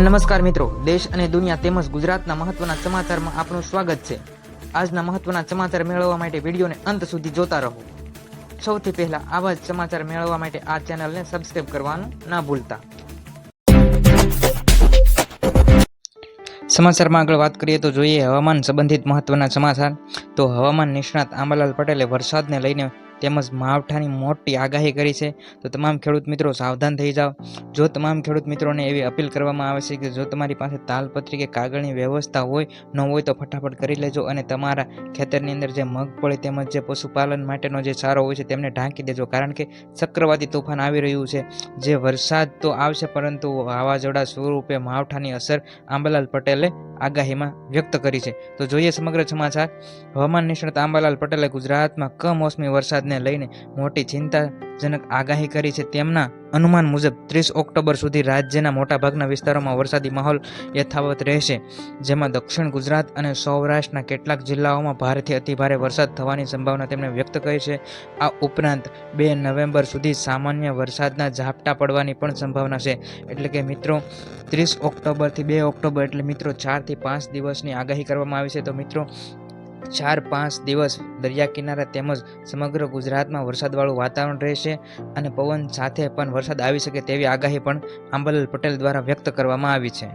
નમસ્કાર મિત્રો, દેશ અને દુનિયા તેમજ ગુજરાતના મહત્વના સમાચારમાં આપનું સ્વાગત છે. આજના મહત્વના સમાચાર મેળવવા માટે વિડીયોને અંત સુધી જોતા રહો. સૌથી પહેલા આવા જ સમાચાર મેળવવા માટે આ ચેનલને સબસ્ક્રાઇબ કરવાનું ના ભૂલતા. સમાચારમાં આગળ વાત કરીએ તો જોઈએ હવામાન સંબંધિત મહત્વના સમાચાર. તો હવામાન નિષ્ણાત આંબાલાલ પટેલે વરસાદને લઈને તેમજ માવઠાની મોટી આગાહી કરી છે. તો તમામ ખેડૂત મિત્રો સાવધાન થઈ જાઓ. જો તમામ ખેડૂત મિત્રોને એવી અપીલ કરવામાં આવે છે કે જો તમારી પાસે તાલપત્રી કે કાગળની વ્યવસ્થા હોય, ન હોય તો ફટાફટ કરી લેજો અને તમારા ખેતરની અંદર જે મગફળી તેમજ જે પશુપાલન માટેનો જે સારો હોય છે તેમને ઢાંકી દેજો. કારણ કે ચક્રવાતી તોફાન આવી રહ્યું છે. જે વરસાદ તો આવશે પરંતુ વાવાઝોડા સ્વરૂપે માવઠાની અસર આંબાલાલ પટેલે આગાહીમાં વ્યક્ત કરી છે. તો જોઈએ સમગ્ર સમાચાર. હવામાન નિષ્ણાત આંબાલાલ પટેલે ગુજરાતમાં કમોસમી વરસાદને લઈને મોટી ચિંતાજનક આગાહી કરી છે. તેમના અનુમાન મુજબ ત્રીસ ઓક્ટોબર સુધી રાજ્યના મોટાભાગના વિસ્તારોમાં વરસાદી માહોલ યથાવત રહેશે, જેમાં દક્ષિણ ગુજરાત અને સૌરાષ્ટ્રના કેટલાક જિલ્લાઓમાં ભારેથી અતિભારે વરસાદ થવાની સંભાવના તેમણે વ્યક્ત કરી છે. આ ઉપરાંત બે નવેમ્બર સુધી સામાન્ય વરસાદના ઝાપટા પડવાની પણ સંભાવના છે. એટલે કે મિત્રો, ત્રીસ ઓક્ટોબરથી બે ઓક્ટોબર એટલે મિત્રો ચારથી પાંચ દિવસની આગાહી કરવામાં આવી છે. તો મિત્રો ચાર પાંચ દિવસ દરિયા કિનારા તેમજ સમગ્ર ગુજરાતમાં વરસાદવાળું વાતાવરણ રહેશે અને પવન સાથે પણ વરસાદ આવી શકે તેવી આગાહી પણ આંબાલાલ પટેલ દ્વારા વ્યક્ત કરવામાં આવી છે.